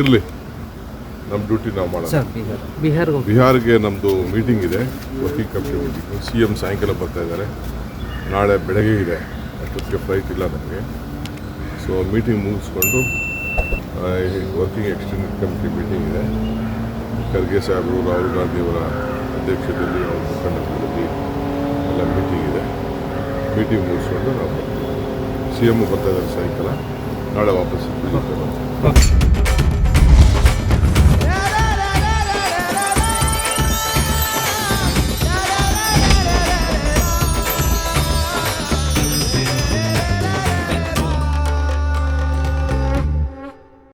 ಇರಲಿ. ನಮ್ಮ ಡ್ಯೂಟಿ ನಾವು ಮಾಡೋಣ ಬಿಹಾರ್. ಬಿಹಾರ್ಗೆ. ನಮ್ಮದು ಮೀಟಿಂಗ್ ಇದೆ. Working committee meeting C M ಸಾಯಂಕಾಲ ಬರ್ತಾ ಇದ್ದಾರೆ. ನಾಳೆ ಬೆಳಗ್ಗೆ ಇದೆ. ಅಷ್ಟೊತ್ತಿಗೆ ಫ್ಲೈಟ್ ಇಲ್ಲ ನಮಗೆ. ಸೊ ಮೀಟಿಂಗ್ ಮುಗಿಸ್ಕೊಂಡು ವರ್ಕಿಂಗ್ ಎಕ್ಸ್ಟೆಂಡೆಡ್ ಕಮಿಟಿ ಮೀಟಿಂಗ್ ಇದೆ. ಖರ್ಗೆ ಸಾಹೇಬರು ರಾಹುಲ್ ಗಾಂಧಿಯವರ ಅಧ್ಯಕ್ಷತೆಯಲ್ಲಿ ಅವ್ರ ಮುಖಂಡರಲ್ಲಿ ಎಲ್ಲ ಮೀಟಿಂಗ್ ಇದೆ. ಮೀಟಿಂಗ್ ಮುಗಿಸ್ಕೊಂಡು ನಾವು ಸಿ ಎಂ ಬರ್ತಾ ಇದ್ದಾರೆ ಸಾಯಂಕಾಲ. ನಾಳೆ ವಾಪಸ್.